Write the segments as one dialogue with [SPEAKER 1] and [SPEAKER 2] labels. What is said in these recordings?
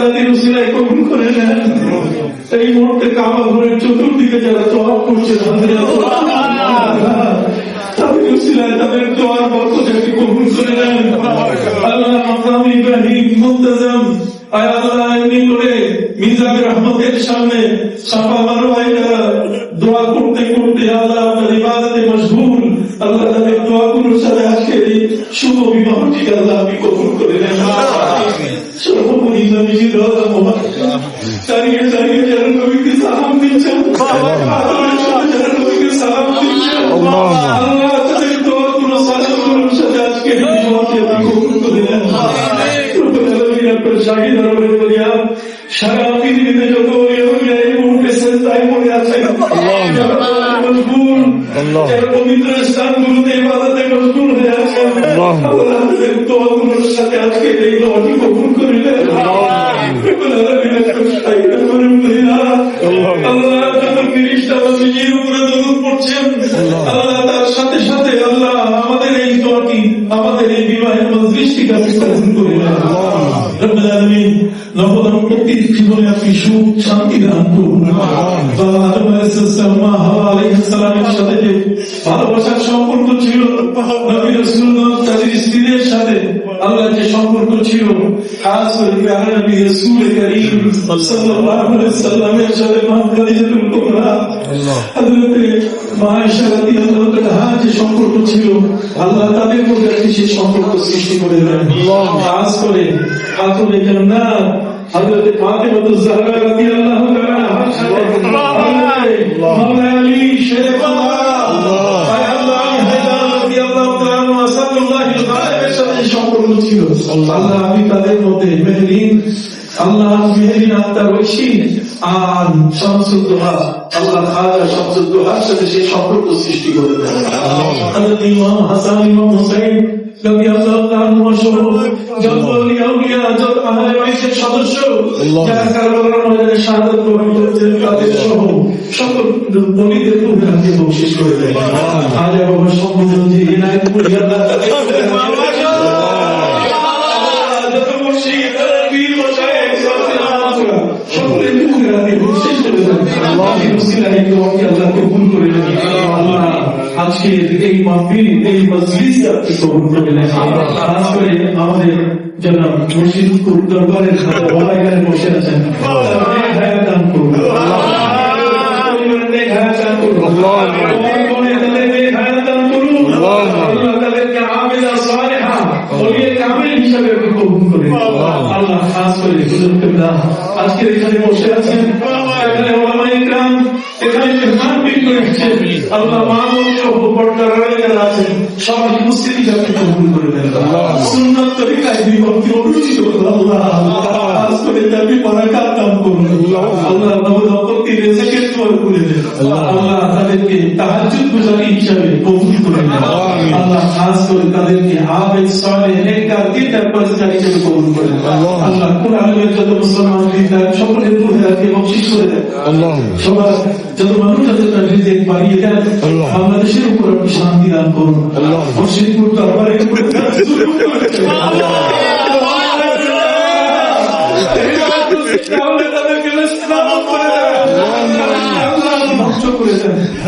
[SPEAKER 1] তাদের উসিলায় কবুল করে নেন এই মুহূর্তে কাবা ঘরের চতুর্দিকে যারা তওয়াফ করছে তাদের তাদের উসিলায় তাদের দোয়ার বরকত আপনি কবুল করে নেন মাকাম ইব্রাহিম মুনতাজাম আয় আল্লাহ এমনি করে মিজাবের রহমতের সামনে সাফা মারোয়ায় দোয়া করতে করতে আল্লাহ আপনার ইবাদতে মশগুল। আল্লাহ তাদের দোয়াগুলোর সাথে আজকে এই শুভ বিবাহটিকে আল্লাহ আপনি কবুল করে নেন। সর্বোপরি নবীজির রওজা মোবারক দাঁড়িয়ে দাঁড়িয়ে যারা নবীকে সালাম দিচ্ছেন। আদরের সাথে যারা নবীকে সালাম দিচ্ছেন। আল্লাহ শাহী দরবারে ফরিয়াদ সারা পৃথিবীতে যত এই মুহূর্তে সেজদায় পড়ে আছে পবিত্র স্থানগুলোতে ইবাদতে মজবুর হয়ে আছে আল্লাহ তাদের দোয়াগুলোর সাথে আজকে এই দোয়াটি কবুল করে নেন রব্বুল আলামিন আপনার শাহী দরবারে ফরিয়াদ আল্লাহ যত ফেরেশতা নিজের উপরে দরুদ পড়ছেন আল্লাহ তার সাথে সাথে আল্লাহ আমাদের এই দোয়াটি আমাদের এই বিবাহের আপনি জীবনে আপনি সুখ শান্তি দান করুন? আদম আলাইহিস হাওয়া আলাইহিস সাথে যে ভালোবাসার সম্পর্ক ছিল নবী রাসূলুল্লাহ তাদের স্ত্রীদের সাথে আল্লাহ যে সম্পর্ক ছিল খাস করে প্যারা নবী রাসূল করিম সাল্লাল্লাহু আলাইহি সাল্লামের সাথে মা খাদিজাতুল কুবরা হযরতে মা আয়েশা রাদিয়াল্লাহু তাআলা যে সম্পর্ক ছিল আল্লাহ তাদের মধ্যে একটি সেই সম্পর্ক সৃষ্টি করে দেন। খাস করে খাতুনে জান্নাত হযরত ফাতিমাতুজ জাহরা রাদিয়াল্লাহু তাআলা মাওলা আলী শেখ আল্লাহ আপনি তাদের মধ্যে মেহরিন আল্লাহ মেহরিন আত্মার ঐশী আর শামসুদ্দোহা আল্লাহ খাজা শামসুদ্দোহার সাথে সেই সম্পর্ক সৃষ্টি করে দেন। ইমাম হাসান ইমাম হুসাইন রবি আল্লাহ তাআলা সহ যত আউলিয়া যত আহলে বাইতের সদস্য যারা কারবালার ময়দানে শাহাদাত বরণ করেছেন তাদের সহ সকল বলিদের রূহে হাতে বকশিশ করে দেন আজ বাবা সম্বোধন যে ইনায়েত করি আল্লাহ। তাদের যত মুর্শিদ পীর মশাই সকলের বকশিশ করে আল্লাহ আল্লাহ কবুল আজকে এই মাহফিল এই মজলিস আপনি কবুল করে নেন খাস করে আমাদের যারা মুর্শিদপুর দরবারের খাতা ওয়ালাইকারে বসে আছেন। দান করুন। এখানে বসে আছেন। বিন করেছেন আল্লাহ মাহমুদ সহ পর্দার আড়ালে যারা আছেন সবার উপস্থিতি আপনি কবুল করে দেন সুন্নাত তরিকায় বিভক্তি অনুষ্ঠিত করুন। আল্লাহ খাস করে তাকে বরাকাত দান করুন। আল্লাহ। নবদম্পতি রেজেকের দোয়া করে দেন। আল্লাহ। তাদেরকে তাহাজ্জুদ গুজারি হিসাবে কবুল করে নেন। আল্লাহ। খাস করে তাদেরকে আবেদ সালেহ নেককার দিনদার পরিষ্কার হিসেবে কবুল করে দেন আল্লাহ। কোরআনের যত মুসলমান সকলের রূহে রাখে বকশিশ সবার যত মানুষ আছে তার রিজিক বাড়িয়ে দেন বাংলাদেশের উপর আপনি শান্তি দান করুন। মুর্শিদপুর দরবারে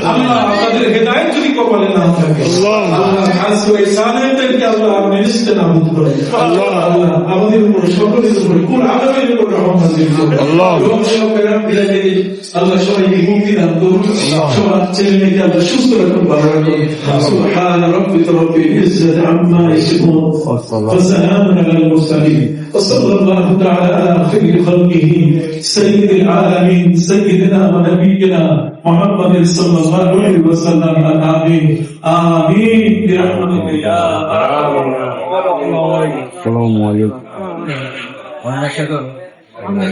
[SPEAKER 1] আল্লাহ তাদের হেদায়েত যদি কপালে না থাকে আল্লাহ খাস করে সালেহদেরকে আল্লাহ মেরেস্তে নাবুদ করে আল্লাহ আল্লাহ আমাদের উপর সকলের উপর কোন আদমের উপর রহমত নাযিল করুন আল্লাহ এবং সব প্রেরণ বিদায় আল্লাহ সবাইকে মুক্তি দান করুন সবার ছেলে মেয়েকে আল্লাহ সুস্থ রাখুন ভালো রাখুন সুবহান রাব্বিকা রব্বিল ইজ্জাতি আম্মা ইয়াসিফুন ওয়া সালামুন আলাল মুরসালিন وصلى الله تعالى على خير خلقه سيد العالمين سيدنا ونبينا محمد صلى الله عليه وسلم آمين آمين برحمتك يا أرحم الراحمين
[SPEAKER 2] আসসালামু আলাইকুম
[SPEAKER 3] আমরা